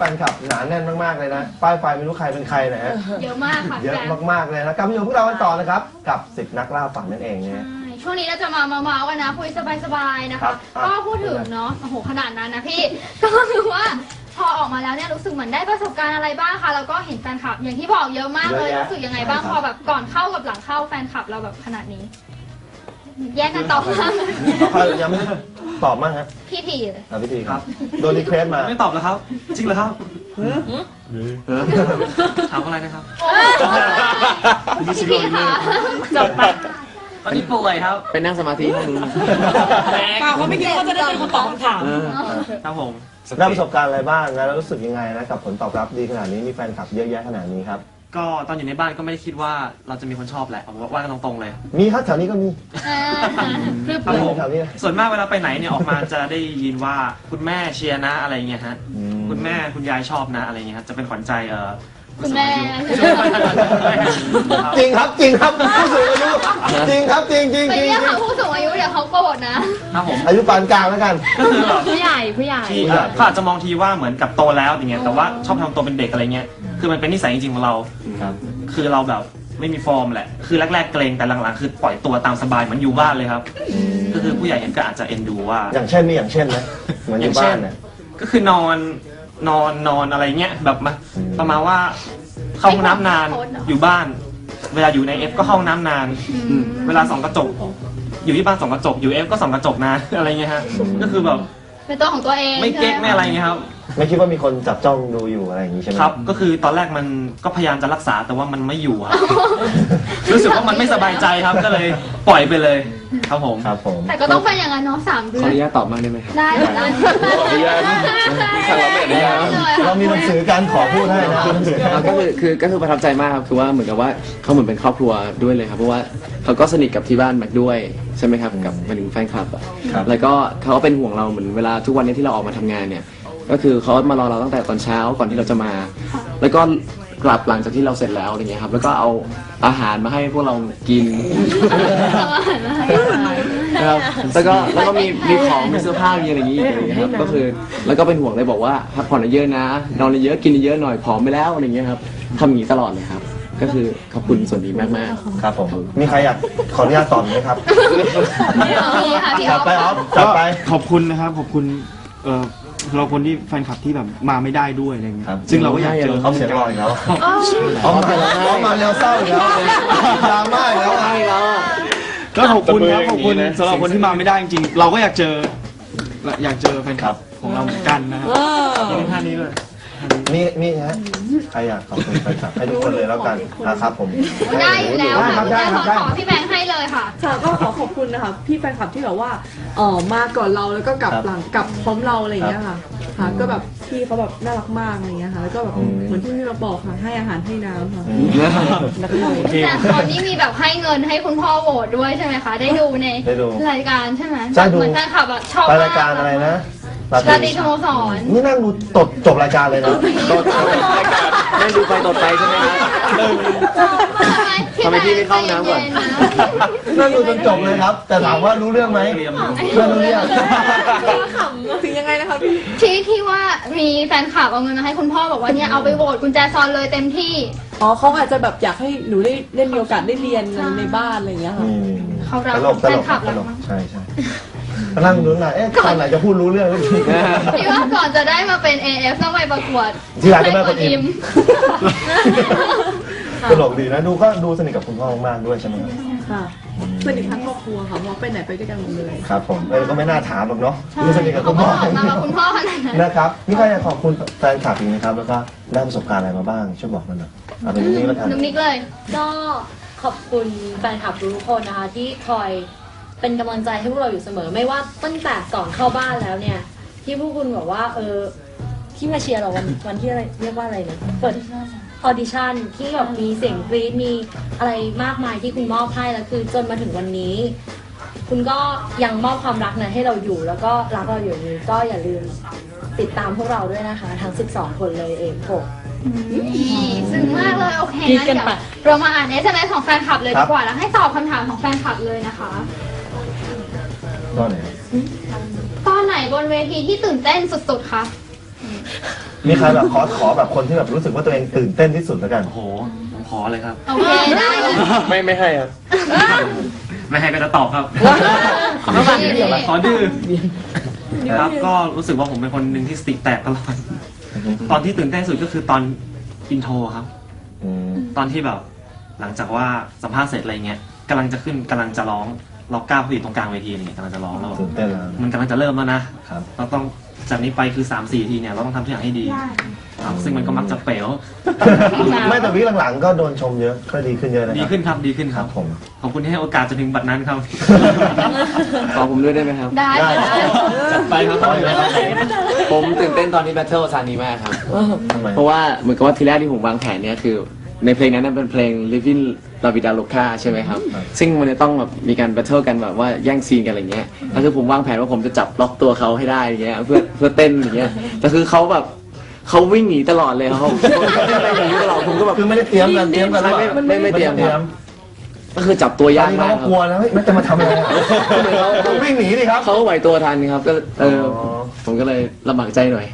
แฟนคลับหนาแน่นมากๆเลยนะ ป้ายไฟไม่รู้ใครเป็นใครนะฮะเยอะมากค่ะเยอะแฟนมากๆเลยนะกลับมาอยู่กับพวกเรากันต่อนะครับ กับสิบนักล่าฝันนั่นเองเนี่ยใช่ช่วงนี้เราจะมาเมาๆกันนะคุยสบายๆนะครัคะ บอะ ก็พูดถึงเนาะโอ้โหขนาดนั้นนะพี่ ก็คือว่าพอออกมาแล้วเนี่ยรู้สึกเหมือนได้ประสบการณ์อะไรบ้างคะแล้วก็เห็นแฟนคลับอย่างที่บอกเยอะมากเลยเยอะแยะรู้สึกยังไงบ้างครับพอแบบก่อนเข้ากับหลังเข้าแฟนคลับเราแบบขนาดนี้ แยกกันตอบมากใครยังไม่ตอบมั่งฮะพี่ทีเลยเอาพิธีครับ โดนรีเควสมา ไม่ตอบแล้วครับ จริงเหรอครับถามอะไรนะครับ พี่ทีค่ะจบไปตอนนี้ป่วยครับไปนั่งสมาธิห้องนู้นเปล่าเขาไม่คิดว่าเขาจะได้เป็นคนตอบคำถามเออครับผมได้ประสบการณ์อะไรบ้างนะแล้วรู้สึกยังไงนะกับผลตอบรับดีขนาดนี้มีแฟนคลับเยอะแยะขนาดนี้ครับ ก็ตอนอยู่ในบ้านก็ไม่ได้คิดว่าเราจะมีคนชอบแหละผมว่ากันตรงๆเลย มีครับแถวนี้ก็มี อ่าคือครับผมแถวนี้นะ ส่วนมากเวลาไปไหนเนี่ยออกมาจะได้ยินว่าคุณแม่เชียร์นะอะไรเงี้ยฮะอืมคุณแม่คุณยายชอบนะอะไรเงี้ยครับจะเป็นขวัญใจเอ่อคุณแม่ครับ จริงครับจริงครับผู้สูงอายุจริงครับจริงจริงไปจริงเรียกหาผู้สูงอายุ เดี๋ยวเขาโกรธนะ ครับผม อายุปานกลางแล้วกันก็คือแบบผู้ใหญ่ผู้ใหญ่ ที่เอ่อเขาอาจจะมองทีว่าเหมือนกับโตแล้วอย่างเงี้ยแต่ว่าชอบทำตัวเป็นเด็กอะไรเงี้ยคือมันเป็นนิสัยจริงๆของเราครับคือเราแบบไม่มีฟอร์มแหละ คือแรกๆเกรงแต่หลังๆคือปล่อยตัวตามสบายเหมือนอยู่บ้านเลยครับ ก็คือผู้ใหญ่เห็นก็อาจจะเอ็นดูว่า อย่างเช่นนี่อย่างเช่นนะเหมือนอยู่บ้านเนี่ย ก็คือนอนนอนนอนอะไรเงี้ยแบบมาอืมประมาณว่าเข้าห้องน้ำนานไม่ขอโทษเหรออ ยู่บ้าน เวลาอยู่ในเอฟก็เข้าห้องน้ำนานอืมเวลาส่องกระจก อยู่ที่บ้านส่องกระจกอยู่เอฟก็ส่องกระจกนานอะไรเงี้ยฮะก็คือแบบเป็นตัวของตัวเองไม่เก๊กใช่ห ไม่อะไรเงี้ยครับ ไม่คิดว่ามีคนจับจ้องดูอยู่อะไรอย่างนี้ใช่ไหม ครับ ก็คือตอนแรกมันก็พยายามจะรักษาแต่ว่ามันไม่อยู่ครับ รู้สึกว่ามันไม่สบายใจครับก็เลยปล่อยไปเลย ครับผม ครับผม แต่ก็ต้องเป็นอย่างนั้นเนาะสามเดืขออนอนุญาตตอบมากได้ไหมครับ ได้ได้ขออนุญาต เรามีหนังสือการขอพูดให้นะหนังสืออะก็คือคือก็คือประทับใจมากครับคือว่าเหมือนกับว่าเขาเหมือนเป็นครอบครัวด้วยเลยครับเพราะว่าเขาก็สนิทกับที่บ้านแม็กด้วยใช่ไหมครับกับหมายถึงแฟนคลับอะครับแล้วก็เขาก็เป็นห่วงเราเหมือนเวลาทุกวันนี้ที่เราออกมาทำงานเนี่ย ก็คือเขามารอเราตั้งแต่ตอนเช้าก่อนที่เราจะมา แล้วก็กลับหลังจากที่เราเสร็จแล้วอะไรเงี้ยครับ แล้วก็เอาอาหารมาให้พวกเรากินนะครับแล้วก็แล้วก็มีมีของมีเสื้อผ้ามีอะไรอย่างงี้อีกอะไรอย่างเงี้ยครับก็คือแล้วก็เป็นห่วงเลยบอกว่าพักผ่อนเยอะๆนะนอนเยอะๆกินเยอะๆหน่อยผอมไปแล้วอะไรอย่างเงี้ยครับทำอย่างนี้ตลอดเลยครับ ก็คือขอบคุณส่วนนี้มากๆครับผม มีใครอยากขออนุญาตตอบไหมครับนี่ค่ะพี่อจัอดฟ ไปออฟจัดไป ขอบคุณนะครับ ขอบคุณเออ เราคนที่แฟนคลับที่แบบมาไม่ได้ด้วยอะไรเงี้ย ครับ ซึ่งเราก็อยากเจอเขาเสียงรออีกแล้วอ๋อเอามาเอามาแนวเศร้าอีกแล้วดราม่าอีกแล้วอะก็ขอบคุณครับขอบคุณสำหรับคนที่มาไม่ได้จริงๆเราก็อยากเจอ อยากเจอแฟนคลับของเราเหมือนกันนะครับมีท่านี้เลย นี่นี่ฮะใครอยากขอบคุณแฟนคลับให้ทุกคนเลยแล้วกันนะครับผมได้อยู่แล้วได้ค่ะครับคุณได้แม่คขรับอได้ ขอพี่แบงค์ให้เลยค่ะ ค่ะก็ขอขอบคุณนะคะพี่แฟนคลับที่แบบว่าเออมาก่อนเราแล้วก็กลับครับหลังกลับพร้อมเราอะไรอย่างเงี้ยครัค่ะบค่ะ ก็แบบพี่เขาแบบน่ารักมากอะไรอย่างเงี้ยค่ะ แล้วก็แบบอืม เหมือนที่พี่เราบอกค่ะให้อาหารให้น้ำค่ะอืมโอเคแต่ตอนนี้มีแบบให้เงินให้คุณพ่อโหวตด้วยใช่ไหมคะ ได้ดูในได้ดูรายการใช่ไหมใช่ดู เหมือนแฟนคลับอะชอบไปมรายการอะไรนะ ราตรีสโมสร นี่นั่งดูตดจบรายการเลยนะนั่งดูไปตดไปใช่ไหมครับทำไมพี่ไม่เข้าน้ำก่อนนั่งดูจนจบเลยครับ แต่ถามว่ารู้เรื่องไหมเตรียมเพื่อนรู้เรื่องถึงยังไงนะคะพี่ที่ที่ว่ามีแฟนคลับเอาเงินมาให้คุณพ่อบอกว่าเนี่ยเอาไปโหวตกุญแจซอนเลยเต็มที่อ๋อเขาอาจจะแบบอยากให้หนูได้ได้มีโอกาสได้เรียนในในบ้านอะไรอย่างเงี้ยค่ะอืมเขารักตลกตลกแฟนคลับตรักลกมากใช่ใช่ ก็นั่งดูหน่อยเอ๊ะตอนไหนจะพูดรู้เรื่องสักทีพี่ว่าก่อนจะได้มาเป็น AF ต้องไปประกวดที่ร้านเจ้าแม่กวนอิมค่ะตลกดีนะดูก็ดูสนิทกับคุณพ่อมากๆด้วยใช่ไหมครับค่ะสนิททั้งครอบครัวค่ะเพราะไปไหนไปด้วยกันหมดเลยครับผมเออก็ไม่น่าถามหรอกเนาะใช่ดูสนิทกับเขาคุณก็พ่อออกมากับคุณพ่อขนาดนั้นนะครับนี่ใครอยากขอบคุณแฟนคลับอีกไหมครับแล้วก็ได้ประสบการณ์อะไรมาบ้างช่วยบอกมาหน่อยเอาเป็นนี้แล้วกัน นุกนิกเลย ก็ขอบคุณแฟนคลับทุกคนนะคะที่คอย เป็นกำลังใจให้พวกเราอยู่เสมอ ไม่ว่าตั้งแต่ก่อนเข้าบ้านแล้วเนี่ย ที่พวกคุณบอกว่า เออ ที่มาเชียร์เราวันวันที่อะไรเรียกว่าอะไรเนี่ยเปิดออดิชั่นที่แบบมีเสียงกรี๊ดมีอะไรมากมายที่คุณมอบให้แล้วคือ จนมาถึงวันนี้ คุณก็ยังมอบความรักนั้นให้เราอยู่ แล้วก็รักเราอยู่นี้ก็อย่าลืมติดตามพวกเราด้วยนะคะ ทั้ง 12 คนเลยเองโกนี่ซึ้งมากเลยโอเคกรี๊ดงั้นกันเดี๋ยวไปเรามาอ่าน SMS ของแฟนคลับเลยดีกว่าแล้วให้ตอบคำถามของแฟนคลับเลยนะคะ ก็ไหนตอนไหนบนเวทีที่ตื่นเต้นสุดๆคะมีใครแบบขอขอแบบคนที่แบบรู้สึกว่าตัวเองตื่นเต้นที่สุดแล้วกันโอ้โหผมขอเลยครับ โอเคได้เลยไม่ไม่ให้ครับไม่ให้ก็จะตอบครับนี่ขอดื้อครับก็รู้สึกว่าผมเป็นคนหนึ่งที่สติแตกตลอดตอนที่ตื่นเต้นสุดก็คือตอนอินโทรครับอืมตอนที่แบบ หลังจากว่าสัมภาษณ์เสร็จอะไรเงี้ยกำลังจะขึ้นกำลังจะร้อง เราก้าวไปอยู่ตรงกลางเวทีนี่กำลังจะร้องแล้วแบบตื่นเต้นแล้วมันกำลังจะเริ่มแล้วนะครับเราต้องจากนี้ไปคือ3 4ทีเนี่ยเราต้องทำทุกอย่างให้ดีครับซึ่งมันก็มักจะเป๋วไม่แต่วิหลังๆก็โดนชมเยอะก็ดีขึ้นเยอะนะดีขึ้นครับดีขึ้นคครัรับบผมขอบคุณที่ให้โอกาสจนถึงบัดนั้นครับ ขอผมด้วยได้ไหมครับ ได้ได้ ได้ไปครับขออีกนะครับผมตื่นเต้นตอนที่แบทเทิลซานีมากครับ ทำไม เพราะว่าเหมือนกับว่าทีแรกที่ผมวางแผนเนี่ยคือ ในเพลงนั้นนะเป็นเพลง Living La Vida Loca ใช่ไหมครับ ซึ่งมันจะต้องแบบมีการแบทเทิลกันแบบว่าแย่งซีนกันอะไรเงี้ยแล้วคือผมวางแผนว่าผมจะจับล็อกตัวเขาให้ได้อย่างเงี้ยเพื่อเพื่อเต้นอย่างเงี้ยแต่คือเขาแบบเขาวิ่งหนีตลอดเลยเขาเขาเต้นหนีตลอดผมก็แบบ คือไม่ได้เตรียมกันเตรียมกันหรือเปล่าไม่ไม่ไม่เตรียมครับ ก็คือจับตัวตอนยากนี้มาเขากก็คกลัรับวแล้วเฮ้ยมันจะมาทำอะไรอะเขาวิ่งหนีดิครับ เขาก็ไหวตัวทันครับ ก็เออออ ผมก็เลยลำบากใจหน่อย